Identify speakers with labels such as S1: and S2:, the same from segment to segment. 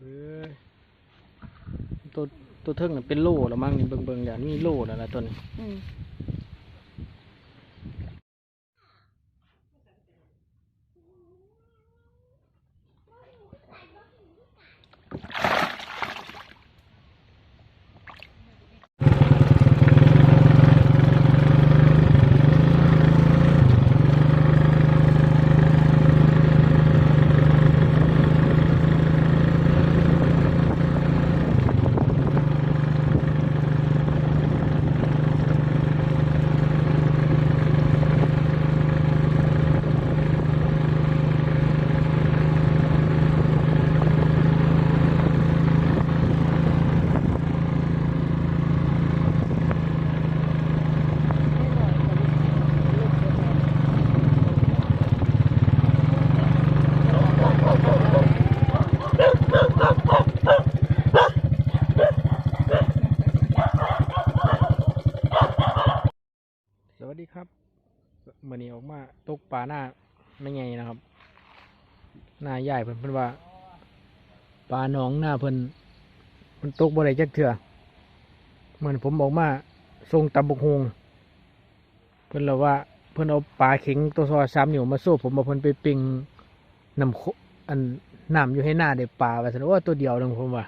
S1: เอ้ยตัวตัวเทิงน่ะเป็นโล่ละมั้งนี่เบิ่งเบิ่งๆแล้วนี่โล่แล้วล่ะตัวนี้
S2: อืม
S1: สวัสดีครับมื่อนี้ออกมาตกปลาหน้า ไม่ไงนะครับ หน้าใหญ่เพิ่นเพิ่นว่าปลาหนองหน้าเพิ่นเพิ่นตกบ่ได้จักเถื่อเหมือนผมออกมาทรงตำบกฮงเพิ่นเล่าว่าเพิ่นเอาปลาเข็งตัวซอสามนิ้วมาโซ่ผมมาเพิ่นไปปิงน้ำโคอันน้ำอยู่ให้หน้าได้ปลาว่าซั่นว่าตัวเดียวนึงผมว่า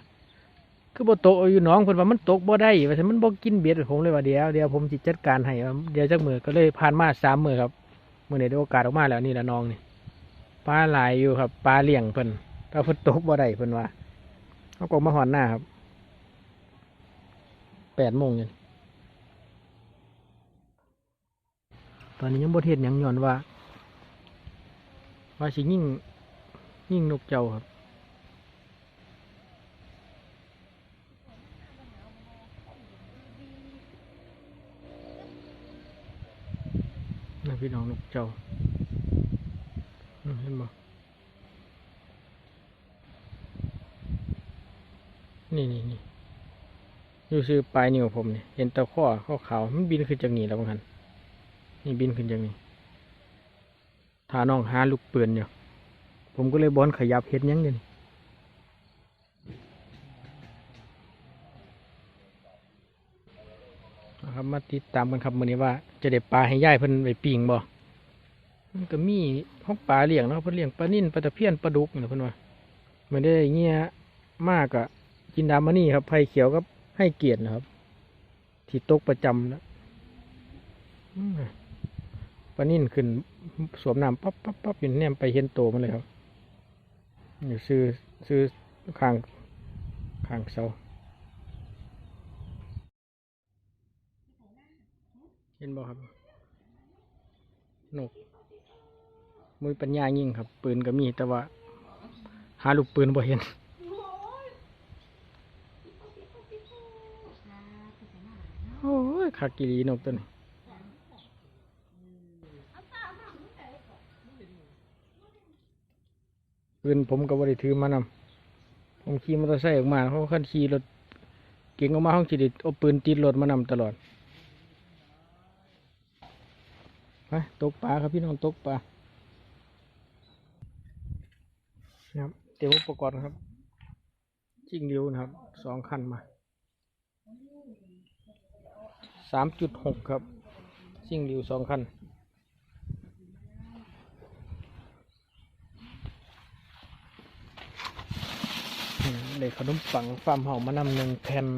S1: คือบ่ตกอยู่หน้องเพิ่นว่ามันตกบ่ได้ว่าซั่นมันบ่กินเบ็ดผมเลยว่าเดี๋ยวเดี๋ยวผมสิจัดการให้เดี๋ยวจักมือก็เลยผ่านมาสามมือครับ มื่อไหร่ได้โอกาสออกมาแล้วนี่ละน้องนี่ปลาหลายอยู่ครับปลาเลี้ยงเพิ่นถ้าเพิ่นตกบ่ได้เพิ่นว่าเขากงมาหอนหน้าครับแปดโมงยังตอนนี้ยังบ่เทศยังย้อนว่า ว่าสิยิ่งยิ่งนกเจ้าครับ นี่ พี่น้องนกเจ้าเห็นบ่นี่นี่นี่อยู่ซื้อปลายนิ้วผมเนี่ยเห็นตะข้อข้อขาวมันบินขึ้นจากนี่แล้วบางคันนี่บินขึ้นจากนี่ถ้าน้องหาลูกเปือนอยู่ผมก็เลยบอนขยับเห็ดยังเดี๋ยวนี้ ครับมาติดตามกันครับมื้อนี้ว่า จะได้ปลาให้ย่ายเพิ่นไปปิ่งบ่มันก็มีห้องปลาเลี้ยงเนาะเพิ่นเลี้ยงปลานิ่นปลาตะเพียนปลาดุกนี่แหละเพิ่นว่าไม่ได้เงี้ยมากอะกินดามานี่ครับไผ่เขียวกับให้เกียรตินะครับ ที่ตกประจำนะปลานิ่นขึ้นสวมน้ำปั๊บปั๊บปั๊บอยู่แนมไปเห็นโตมันเลยครับอยู่ซื้อซื้อข้างข้างเสา เห็นบ่ครับนกมือปัญญายิ่งครับ ปืนก็มีแต่ว่า หาลูกปืนบ่เห็นโอ้ยขากิรีนกตัวนี้ปืนผมก็บริถือมานำผมขี่มอเตอร์ไซค์ออกมาเขาขั้นขี่รถเก่งออกมาห้องจิตเอาปืนติดรถมานำตลอด ไปตกปลาครับพี่น้องตกปลานะครับเตรียมอุปกรณ์ครับจิ้งเลียวนะครับสองคันมาสามจุดหกครับจิ้งเลียวสองคันอืมได้ขนมปังฟาร์มเฮามานำหนึ่งแผ่น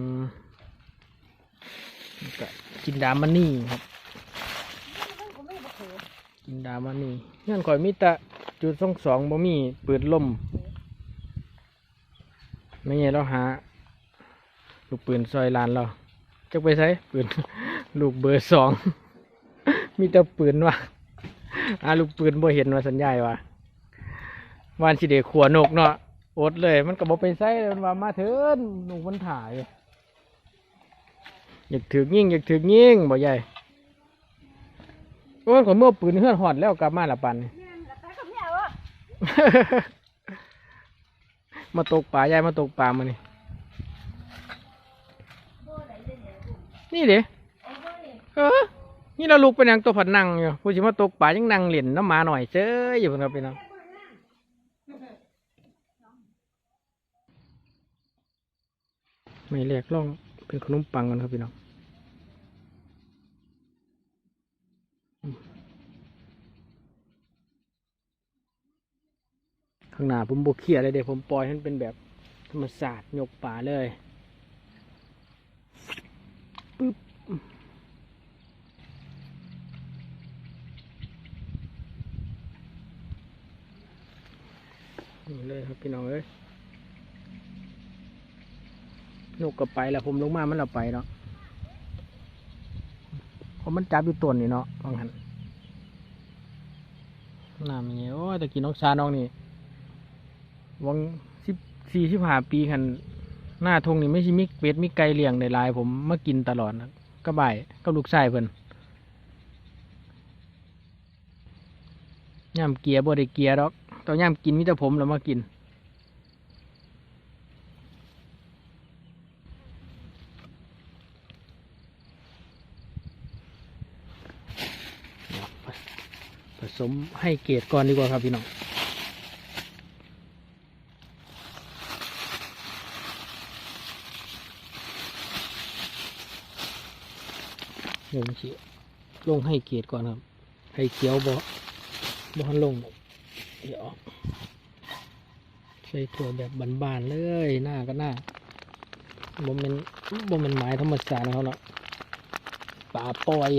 S1: กินดามันนี่ครับ กินดามานี่เงื่อนข่อยมีต่จุดสองสองบ่มีปืนลมไม่ไงเราหา ลูกปืนซอยลานเราจะไปใช้ปืนลูกเบอร์สองมีแต่ปืนวะอาลูกปืนบ่เห็นว่าสัญญาณวะวานสิเดขัวนกเนาะอดเลย มันก็บ่ไปใช้มันว่ามาเถินหนกมันถ่าย อยากถือยิ่งอยากถือยิ่งบ่ใหญ่ โอ้ยขอยเมื่อปืนเฮือนหอดแล้วกลับมาละปัน มาตกป่ายายมาตกป่ามานี่นี่เด้เออ นี่เราลุกไปยังตัวผัดนั่งอยู่ผู้ชิมาตกป่ายังนั่งเหรียญน้ำหมาหน่อยเจ้ยอยู่ครับพี่น้องไม่แรกล่องเป็นขนมปังกันครับพี่น้อง ข้างหน้าผมบกเขียเลยเดี๋ยวผมปล่อยให้มันเป็นแบบธรรมศาสตร์ยกป่าเลยปึ๊บนี่เลยครับพี่น้องเอ้ยนกก็ไปแล้วผมลงมามันเราไปเนาะเพราะมันจับอยู่ต้นนี่เนาะบางหันน้ำอย่างเงี้ยโอ้ยแต่กินนกชาน้องนี่ วังสิบสี่สิบห้าปีคันหน้าทงนี่ไม่ใช่มิเป็ดมิไก่เลี้ยงในลาย ผมมากินตลอดนะก็บ่ายก็ลูกชายเพิ่นย่ำเกียร์บ่ได้เกียร์ดอกตอนย่ำกินมิแต่ผมแล้วมากินผสมให้เกรดก่อนดีกว่าครับพี่น้อง ลงเขียวลงให้เกรดก่อนครับ ให้เขียวบ่บ่ฮันลงเดี๋ยวใส่ถั่วแบบบานๆเลยหน้าก็หน้าบ่มันบ่มันไม้ธรรมชาตินะครับเนาะป่าปล่อย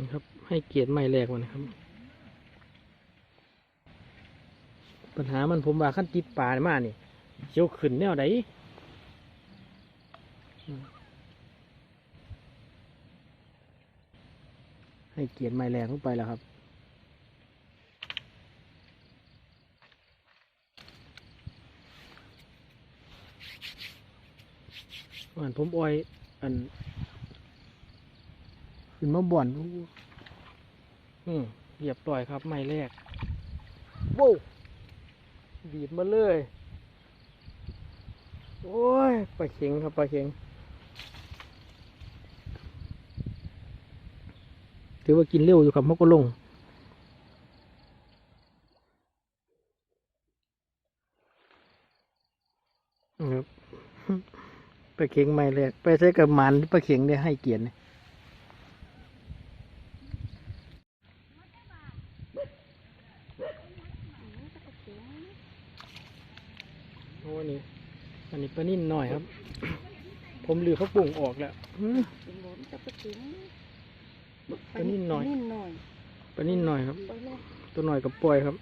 S1: นะครับ ให้เกียรติไม่แรกมันนะครับ ปัญหามันผมว่าขั้นติดป่ามานี่เชียวขึ้นแนวใดอืมให้เกียรติไม่แรงลงไปแล้วครับอันผมอ้อย อัน ขึ้นมาบ่อนอืมเรียบร้อยครับ ไม้แรกโว้วบีบมาเลย โอ้ยปลาเข็งครับปลาเข็ง ถือว่ากินเร็วอยู่ครับมันก็ลงครับปลาเข็งไม้แรกไปใช้กับหมันปลาเข็งเนี่ยให้เกียรติเนี้ อันนี้ปลานิ่นหน่อยครับ ผมลือเขาปรุงออกแล้ว
S2: ปลา
S1: นิ่นหน่อย
S2: นิ่นหน่อย
S1: ปลานิ่นหน่อยครับ ตัวหน่อยกับปล่อยครับ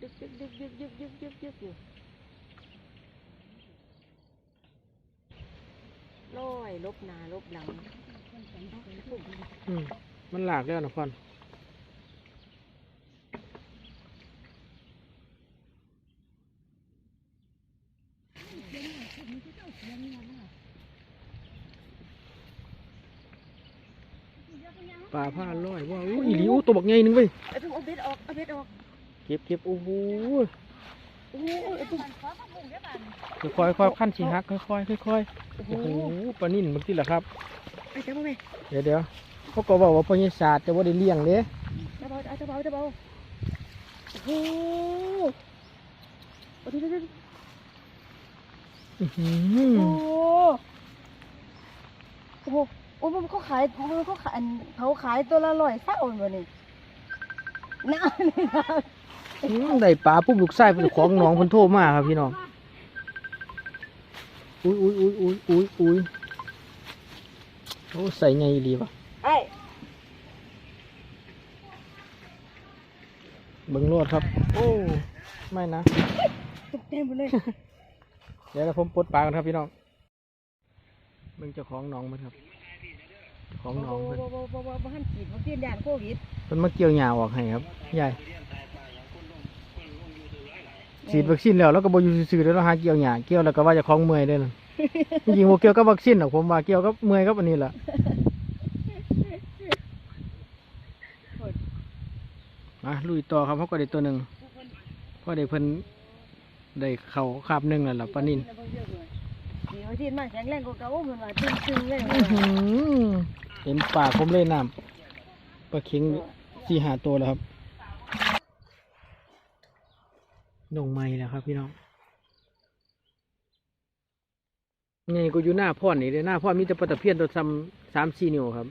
S2: ยึกยึกยึกยึกยึกยึกยึกยึกอยู่ลอยลบนาลบหลัง
S1: มันหลากแล้วนะควันปลาผ้าลอยว่าอู้อีหลิว ตัวบักใหญ่หนึงเว้ย
S2: ไอ้ทุ่งเอาเบ็ดออกเอาเบ็ดออก
S1: เก็บเก็บโอ้โห
S2: โอ้โหไอ้ทุ่ง
S1: ค่อยๆค่อยๆขั้นสิฮักค่อยๆค่อย
S2: โอ้
S1: ๆ
S2: โห
S1: โอ้โหปลานิ่นเมื่อกี้แหละครับ
S2: ไอ้เจ้าบ่แม่
S1: เดี๋ยวเดี๋ยวเขาก็บอกว่าพญศาสตร์แต่ว่าได้เลี้ยงเด้
S2: เจ้าเบาเจ้าเบาเจ้าเบาโอ้โหโอ้โหเดี๋ยวเดี๋ยวเดี๋ยว
S1: อื้อหื
S2: โอ้
S1: อ
S2: โหโอ้โหโอ้โหมันเขาขายมันเขาขายอันเขาขายตัวละร้อยเศร้าเหมือน นี่น่านี่นะ
S1: อืมได้ปลาปุ๊บลูกไส้เป็นของน้องเพิ่นโทรมาครับพี่น้อง อุ้ยอุ้ยอุ้ยอุ้ยอุ้ยอุ้ยโอ้ใส่ไงดีวะ
S2: ไอ้
S1: เบิ้งโลดครับ โอ้ ไม่นะ
S2: ตกเต็มไปเลย
S1: เดี๋ยวเราผมปลดปลากันครับพี่น้องเบิ่งเจ้าของหน้องมันครับเจ้า ของน้องมัน
S2: บ่บ่บ่บ่บ่หันฉีดวัคซีนยานโควิด
S1: มันมาเกี่ยวหญ้าออกให้ครับยายฉีดวัคซีนแล้วแล้วก็บอยู่ซื่อๆแล้วเราหาเกี่ยวหญ้าเกี่ยวแล้วก็ว่าจะคล้องเมื่อยเด้อนะจริงๆบ่เกี่ยวกับวัคซีนหรอกผมว่าเกี่ยวกับเมื่อยกับอันนี้แหละมาลุยต่อครับเขาก็ได้ตัวหนึ่งพอได้เพิ่นได้เข่าคาบหนึ่งแล้วล่ะปลานิน
S2: ฉีดวัคซีนมาแข็งแรงกว่าเก่าเพิ่นว่าตึงๆเลย
S1: อื้อหือ เห็นปากผมเลยน้ำปลาเข็งสี่หาตัวแล้วครับหนงไม้แล้วครับ พี่น้องไงก็อยู่หน้าพ่อนนี่เลยหน้าพ่อนมีแต่ปลาตะเพียนตัวซ้ำสามสี่นิ้วครับ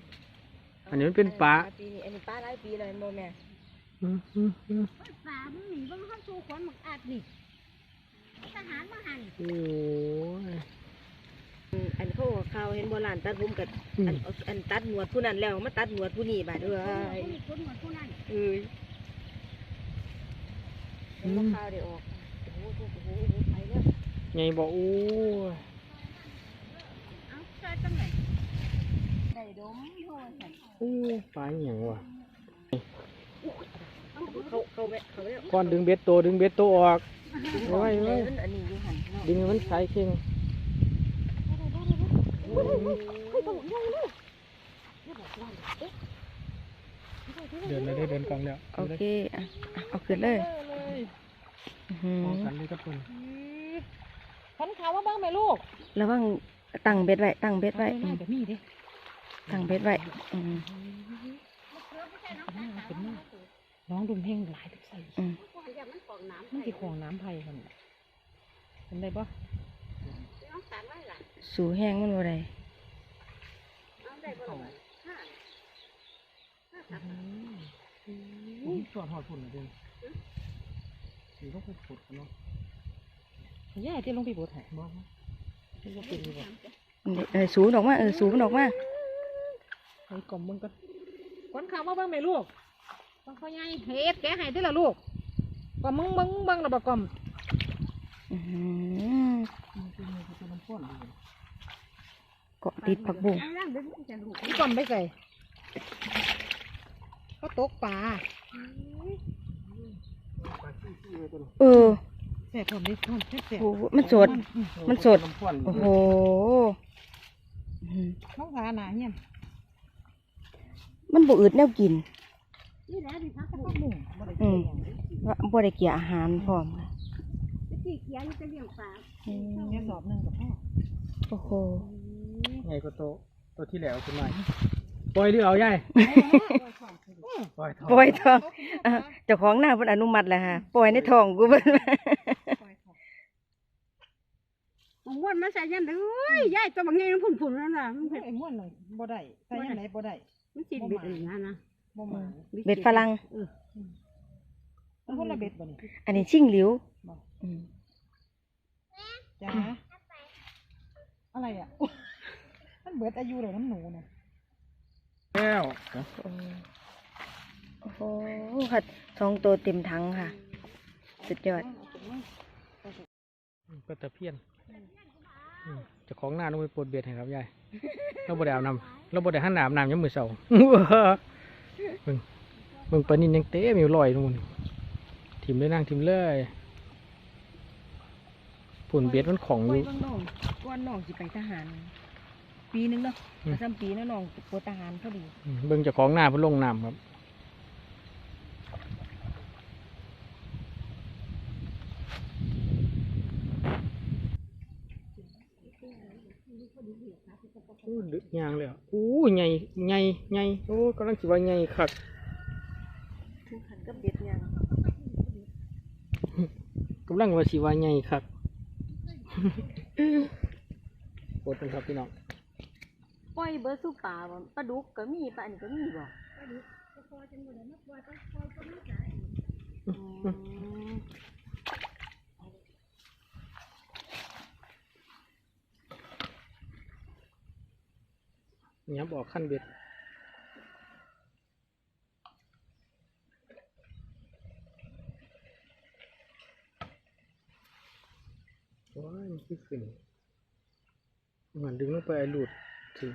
S1: อันนี้มันเป็นปลา
S2: ปีนี้อันนี้ปลาหลายปีเลยบ่แม่
S1: อื้อหือหือ
S3: ฝามึงหนีบ้างข้างสู่ขวัญหมักอาดนี่ทหารมาหัน
S1: โอ้ย
S2: อันเขาข่าวเห็นโบราณตัดผมกับ
S1: อืม
S2: อันอันตัดหนวดผู้นั้นแล้วมาตัดหนวดผู้นี้บาดเอ้ย
S3: ผู้นี้คนเหมือนผู้นั้น
S2: เอ้ยเห็นบ่ข่าวได้ออกโอ้โหโอ้โหโอ้โหไปแล้ว
S1: ไงบอกโอ้ย
S3: เอ้าใช่ตั้งไหน
S2: ได้ดมโหสั่น
S1: โอ้ยปลาอหย่างวะ
S2: เขาเขาแม่เขาแม่
S1: ก้อนดึงเบ็ดโตวดึงเบ็ดโตวออก
S2: โอ้
S1: ไว้
S2: ย
S1: ไว้
S2: มันอันนี้อยู่หั่นเนาะ
S1: ดึงให้มันสายเข่ง เดินเลยได้เดินกลางแล้ว
S2: โอเคอะเอาขึ้นเลย
S1: มองกันเลยครับคน
S3: ขันขาวว่าบ้างไหมลูก
S2: ระวังตั้งเบ็ดไว้ตั้งเบ็ดไว้อืม
S3: เดี๋ยวมีดิ
S2: ตั้งเบ็ดไว้อืม
S3: น้องดุมเพ่งหลายทุกใส่มันสิของน้ำไผ่กันเป็นได้ปะ
S2: สู่ แห้งมันบ่ได้
S1: จอดหอดฝุ่นเลยเดินสีก็เป็นฝุ่นเนาะ
S3: ย่าที่ลงไปบดให้
S1: บ้า
S3: ที่ว่าเป็นดีกว่า
S2: เออสูงออกมาเออสูงมันออกมา
S3: ไอ้กล่อมมึงก็ขันขาวว่าบ้างไหมลูกบางพ่อใหญ่เฮ็ดแกให้ได้ละลูกกล่อมมึงมึงเบังระบกล่อม
S2: อื้อหือ
S1: มันเป็น มันเป็นน้ำพ่นเลย
S2: เกาะติดผักบุ้ง
S3: นี่กล่อมไปใส่เขาตกปลา
S1: ปลาขี้ขี้เลยตัวนี้
S2: เออ
S3: แสบผมดิมันแสบ
S2: โอ้โหมันสด มันสด
S1: น้ำพ่น
S2: โอ้โหอื้อหือ
S3: น้องสาหนาเนี่ย
S2: มันบ่อืดแนวกิน
S3: นี่แหละดิพักกระปุกหมูบ่ได้
S2: อืมว่าบ่ได้เกี่ยอาหารพร้อมค่ะ
S3: ตีเกียร์จะเลี้ยงปลา
S2: อืม
S3: แค่สอบหนึ่งกับพ่อ
S2: โอ้โห
S1: ไงก็โตตัวที่แล้วขึ้นมาปล่อยหรือเอาใหญ่ปล่อยทอง
S2: ปล่อยทองอะเจ้าของหน้าเพิ่นอนุมัติแล้วฮะปล่อยในท้องกูเพิ่น
S3: ม้วนมาใส่ยันเลยยายตัวบางอย่างผุนผุนนั่นน่ะมันไอ้ม้วนเลยบ่ได้ใส่ยังไงบ่ได้มันสิบิดอะไรนะนะบ่มา
S2: เบ็ดฝรั่ง
S3: มันคนละเบ็ดบ่นี่
S2: อันนี้ชิงหลิวอืม
S3: จ้าอะไรอะ มันเบิดอายุเลยน้ำหนูน่ะ
S1: แล้ว
S2: โอ้โหค่ะทองตัวเต็มถังค่ะ สุดยอด
S1: ก็ตะเพียนอืมเจ้าของหน้าต้องไปปลดเบ็ดให้ครับยายเราบ่ได้อาบน้ำเราบ่ได้หันน้ำน้ำยังมือเสาเบิ่งเบิ่งปลานินยังเต้มอยู่ลอยนู่นทิมเลยนั่งทิมเลย ผุ่นเบ็ดมันของอ
S2: โอ้ย
S1: ยู่
S2: เบิ่งน้องก้อนน้องสิไปทหาร ปีหนึงเนาะ
S1: อืม
S2: ซ้ำปีนะน้องปวดทหารพอดี
S1: อืมเบิ่งเจ้าของหน้าเพิ่นลงน้ำครับอู้ดึกยางเลยอะอู้ใหญ่ใหญ่ใหญ่โอ้กำลังสิว่าใหญ่คัก
S2: ถึงขันกับเบ็ดยัง
S1: กำลังว่าสิว่าใหญ่คัก ปวดเป็นครับพี่น้อง
S2: ปล่อยเบอร์สู้ป่าบ่ปลาดุกก็มีปลาอันนก็มีบ่เนี่
S1: ยบอกขั้นเบ็ด ว้ายมันคือขึ้นเหมือนดึงลงไปไอ้หลุดถึง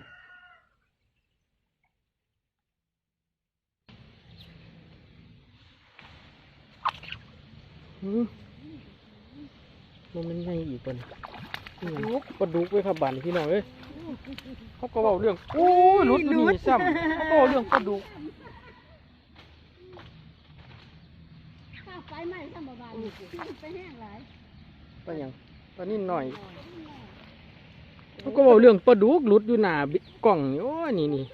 S1: อืมมันมันยังอีกคนดุกปลาดุกไว้ครับบานพี่น้องเอ้ยเขาก็บอกเรื่องโอ้ยหลุดอยู่นี่ซ้ำเขาก็บอกเรื่องปลาดุก
S3: ข้าวไฟไหม้ธรรมดาไปแห้งหลาย
S1: ปลาหยัง ปลานิ่นหน่อยเขาก็บอกเรื่องปลาดุกหลุดอยู่หน้าบิกล่องนี่โอ้ยนี่นี่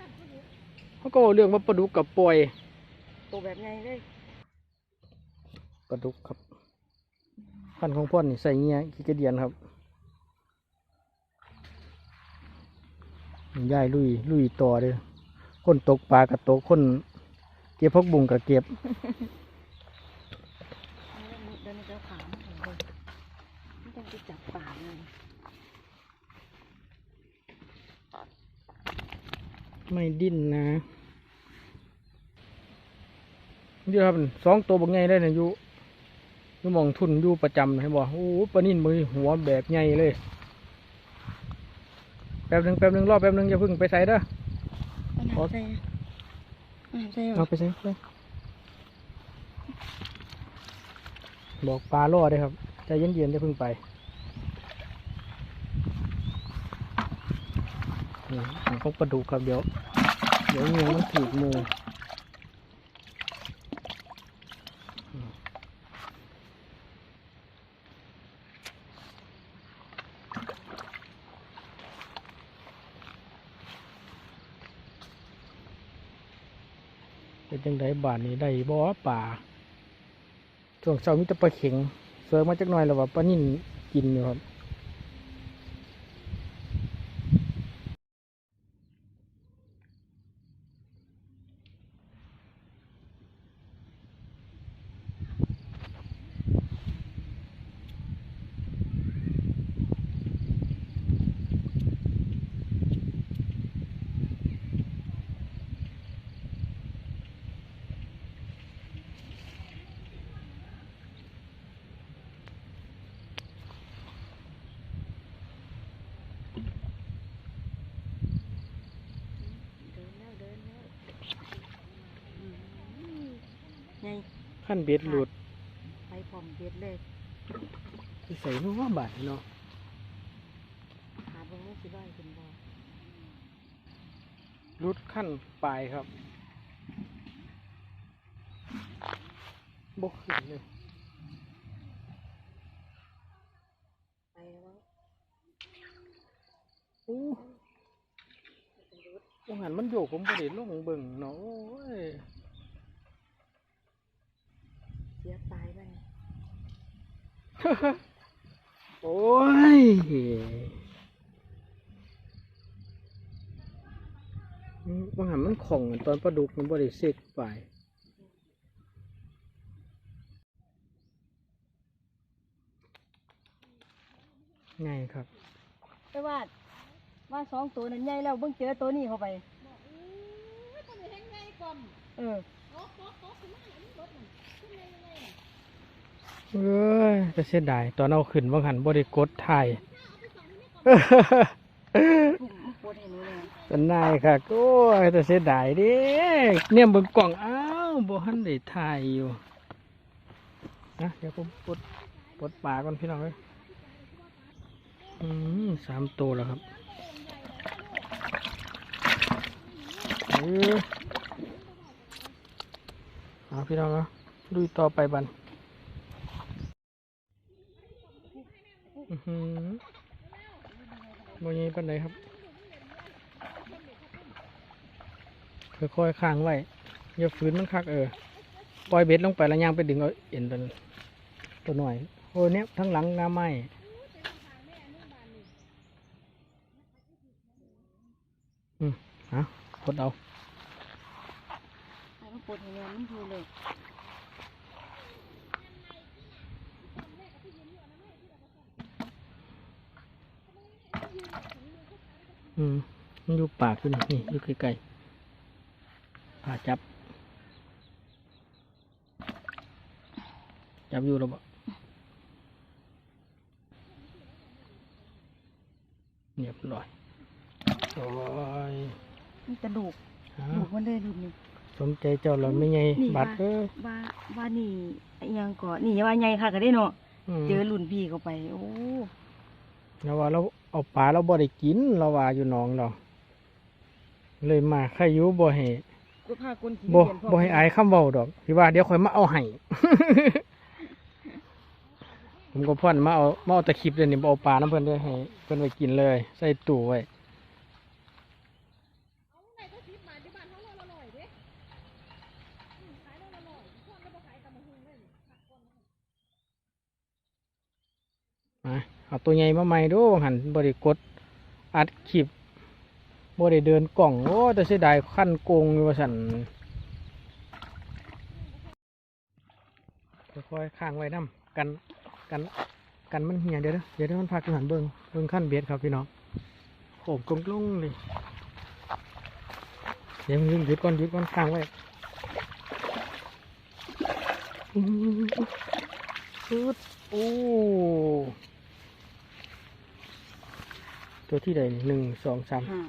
S1: เขาก็บอกเรื่องว่าปลาดุกกับปล่อย
S2: ตัวแบบไงเลย
S1: ปลาดุกครับพันธุ์ของพ่อนนี่ใส่เงี้ยขี้กระเดียนครับยายลุยลุยต่อเลยคนตกปลากับตกคนเก็บพักบุงกับเก็บ
S2: เดินเจ้าขามไม่ต้องไปจับป่าเลย
S1: ไม่ดิ้นนะเดี๋ยวครับสองตัวบักใหญ่เลยนะอยู่อยู่หมองทุนอยู่ประจำนะบอกโอ้โหปลานิ่นมือหัวแบบใหญ่เลย แป๊บหนึ่งแป๊บหนึ่งรอแป๊บหนึ่งอย่าเพึ่งไปใส่เด้อ
S2: เอาน้ำใส่เอาน้ำใส่เหร
S1: เอา
S2: อ
S1: ไปใส่ไปบอกปลาล่อด้วยครับใจเย็นๆอย่าเพึ่งไป นี่ของปลาดุกครับเดี๋ยว เดี๋ยวงูมันถีบหมูอืมเป็นจังไดบานนี้ได้บ่อป่าช่วงเช้ามีแต่ปลาเข็งเสือมาจักหน่อยแล้วว่าปลานิ่นกินอยู่ครับ
S2: เดินแล้วเดินแล้วไง
S1: ขั้ นเบ็ดหลุด
S2: ไปพร้อมเบ็ดเลย
S1: ไปใส่น้องบาทเนาะ
S2: หาเบิ่งว่าสิร้อยขึ้นบ่
S1: รุดขั้นปลายครับบกขึ้นเลย
S2: ไปแล้ว
S1: อู้วงหันมันโยกผมบ่ได้ลงเบิ่งเนาะ โอ้ย
S2: เสียตายไป
S1: โอ้ยอืมวงหันมันของอะตอนปลาดุกมันบ่ได้เสกปลายไงครับ
S2: แต่ว่าว่าสองตัวนั้นใหญ่แล้วเบิ่งเจอตัวนี้เข้าไปเออ
S1: เอ้ยจะเสียดายตอนเอาขึ้นบางหันบ่ได้กดถ่าย
S2: พุ่งมาปวดให้หนูเลย
S1: เป็นายค่ะโอ้ยแต่เสียดายเดิเนี่ยบิ่งกล่องอ้าวบ่หันได้ถ่ายอยู่นะเดี๋ยวผมปลดปลดปลาก่อนพี่น้องเอ้ยอืมสามตัวแล้วครับเออเอาพี่น้องเนาะลุยต่อไปบัน อือหือบ่ยังปันไหนครับ ค่อยๆค้างไว้ อย่าฝืนมันคักเออ ปล่อยเบ็ดลงไปแล้วย่างไปดึงเอาเอ็นตัวตัวหน่อย โอ้เนี้ยทั้งหลังงาไม้อืมเอากดเอา
S2: ให้มันปวดห้แม่มันพูเลย
S1: อืมมันอยู่ปากอยู่นี่นี่อยู่ไกลๆผ่าจับ จับอยู่แล้วบ่เรียบร้อยโอ้ย
S2: มีกระดูก
S1: อ้าก
S2: ระดู
S1: ว
S2: กมันเลยดูนี่
S1: สมใจเจ้าเราไม่ไง
S2: นี่
S1: บัด
S2: ว่า
S1: เออ
S2: ว่าว่านี่อิหยังก่อนนี่อย่าว่าใหญ่ค่ะก็ได้เนาะ
S1: ม
S2: เจอรุ่นพี่เข้าไป โอ้
S1: เราว่าเรา เอาปลาเราบ่ได้กินเราว่าอยู่หนองเราเลยมาใครอยู่บ่ให้
S2: ก็พาคนขี่
S1: บ่
S2: เรียนพ่
S1: บ่ให้อายคำเว้าดอกพี่ว่าเดี๋ยวค่อยมาเอาให้ผมก็พ่อนมาเอามาเอาตะคริบเดี๋ยวนี้บ่เอาปลาน้ำเพิ่นเด้อให้เพิ่นไว้กินเลย ใส่ตู้ไว้มาเอา ตัวใหญ่มาใหม่ดูหันบ่ได้กดอัดคลิปบ่ได้เดินกล่องโอ้แต่เสียดายขั้นโกงอยู่ว่าซั่นค่อยๆข้างไว้นํกันกันกันมันเหี่ยเดี๋ยวเดี๋ยวเดี๋ยวมันพักอยู่หันเบิงเบิงขั้นเบียดครับพี่น้องโขงกลงกลงเลยเดี๋ยวมึงหยุดก่อนหยุดก่อนข้างไว้อื้อปึ๊ดโอ้ ตัวที่ใดนี่หนึ่งสองสาม
S2: ห้า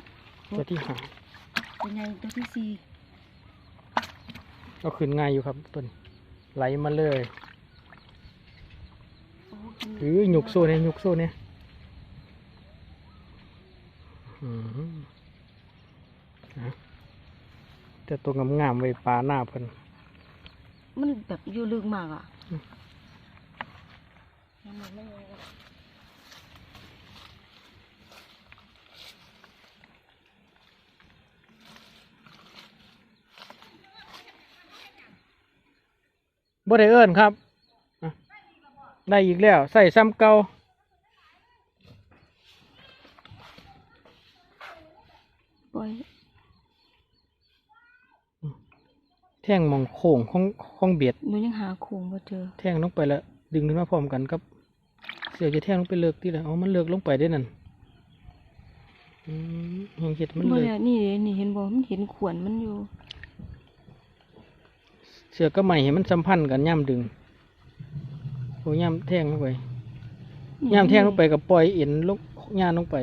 S1: ตัวที่ห้า
S2: เป็นไงตัวที่สี่
S1: ก็ขึ้นง่ายอยู่ครับต้นไหลมาเลย
S2: โอ้กิน
S1: หรือหยุกโซ่เนี่ยหยุกโซ่เนี่ยอื้อหือนะแต่ตัวงามๆไว้ปลาหน้าเพิ่น
S2: มันแบบอยู่ลึกมากอะ
S1: อืม
S2: ยังมันไม่เลยอะ
S1: บ่ได้เอิ้นครับอะได้อีกแล้ว ใส่ซ้ำเก่า
S2: ปล่อย
S1: แท่งหมองโค้งของของเบียด
S2: หนูยังหาโครงบ่เจอ
S1: แท่งลงไปแล้ว ดึงขึ้นมาพร้อมกันกับ เสียวจะแท่งลงไปเลิกที่ละอ๋อมันเลิกลงไปได้นั่นอืมยังเห็ดมัน
S2: บ่
S1: เลิก
S2: ได้นี่เด้นี่เห็นบ่มันเห็นขวนมันอยู่
S1: เสือก็ใหม่เห็นมันสัมพันธ์กันย่ำดึงโอ้ย่ำแท่งลงไปย่ำแท่งลงไปกับปล่อยเอ็นลงย่านลงไป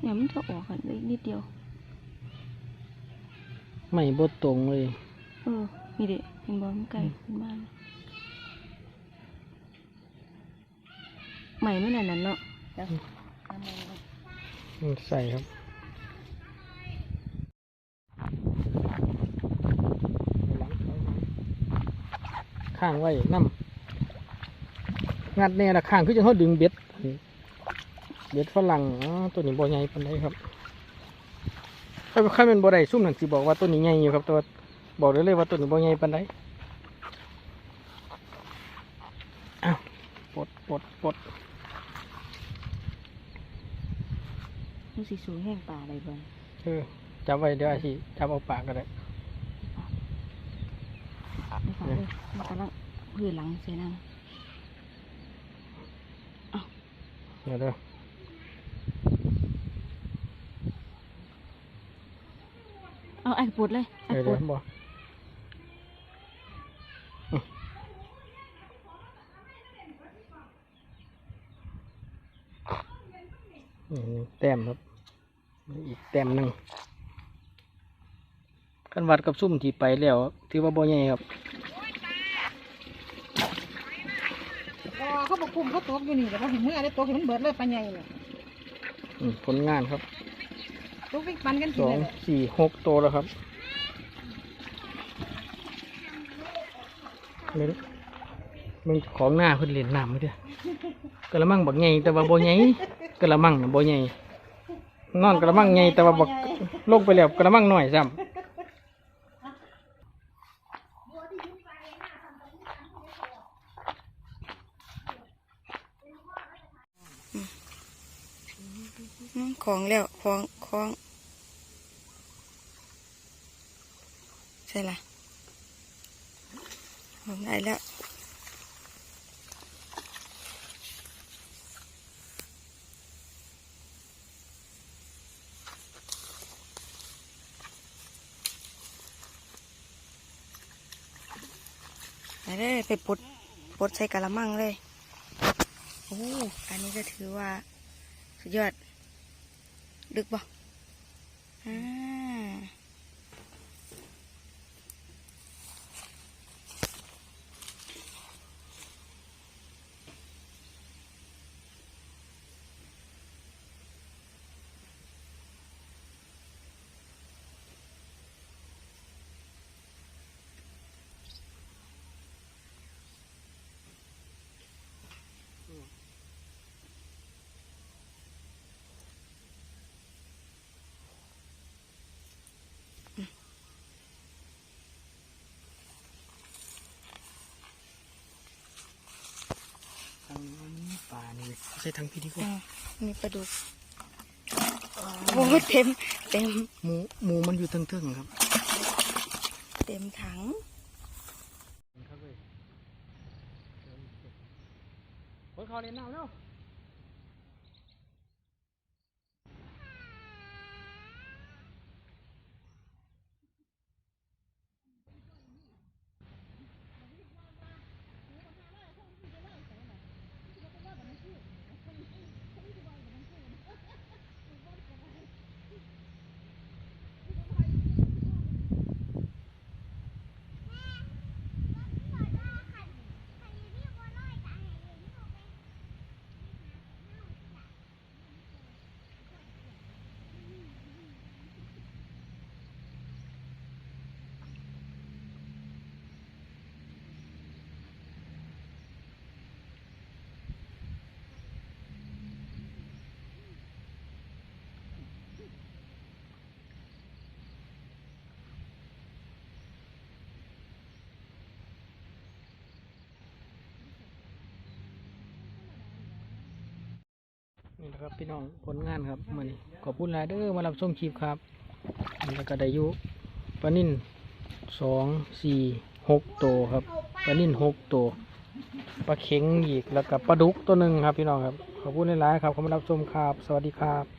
S2: เนี่ยมันจะออกกันได้นิดเดียว
S1: ไม่บดตรงเลย
S2: เออนี่เด็เห็นบอมันไก่ขึ้นบ้านใหม่ไม่นานนั้นเนาะเดี๋ยวเอามาเลย
S1: มันใส่ครับ ข้างไว้น้ำงัดแน่ละข้างคือจะเขาดึงเบ็ดเบ็ดฝรั่งอ๋อตัวนี้บ่ใหญ่ปานใดครับถ้าข้าเป็นบ่ได้ซุ่มหนังสิบอกว่าตัวนี้ใหญ่อยู่ครับแตัวาบอกได้เลยว่าตัวนี้บ่ใหญ่ปานใดอ้าวปลดปลดปลด
S2: มันสีสูงแห้งป่าอะไรบ้าง
S1: เออจับไว้เดี๋ยวอาชีจับเอาปากก็ได้
S2: ไม่ฟังเลยมันกำลังเพื่อหลังเสียนั่ง
S1: เดี๋ยวเด้อ
S2: เอาไอ้ปวดเลยไอ้
S1: เดี๋ยว
S2: ป
S1: เดี๋
S2: ว
S1: ยว
S2: ด
S1: บ่อืมแต้มครับ อีกแต้มหนึ่ง กันวัดกับซุ่มที่ไปแล้วถือว่าบ่ใหญ่ครับ
S3: อ๋อเขาบอกคุมเขาตกอยู่นี่แต่ว่าเห็นเมื่อได้ตกเห็นมันเบิดเลยปลาใหญ่เนี่ย
S1: อืมผลงานครับ
S3: ตกวิ่งปันกัน
S1: ส
S3: กิน
S1: อง
S3: เลยแหละ
S1: สี่หกตัวแล้วครับไม่รู้มึงของหน้าเพิ่นเล่นน้ำไม่ได้อกระมังบักใหญ่แต่ว่าบ่ใหญ่กระมังน่ะบ่ใหญ่นอนกระมังใหญ่แต่ว่าบักลงไปแล้วกระมังน้อยซ้ำ
S2: คลองแล้วคลองคลองใช่ละของได้แล้วไปเลยไปปดปดใส่กะละมังเลย โอ้ อันนี้ก็ถือว่า สุดยอด ลึก
S1: ใช่ทางพี่ดีกว่า
S2: อ่ามีปลาดุกโอ้ยเต็ม เต็ม
S1: หมูหมูมันอยู่เทึ่งๆครับ
S2: เต็มถัง
S1: คนเขาเล่นน้ำแล้ว นี่นะครับพี่น้องผลงานครับมันขอบคุณหลายเด้อมารับชมคลิปครับแล้วก็ได้ยุปลานิ่นสองสี่หกตัวครับปลานิ่นหกตัวปลาเข็งอีกแล้วก็ปลาดุกตัวหนึ่งครับพี่น้องครับขอบคุณหลายๆครับขอมารับชมครับ สวัสดีครับ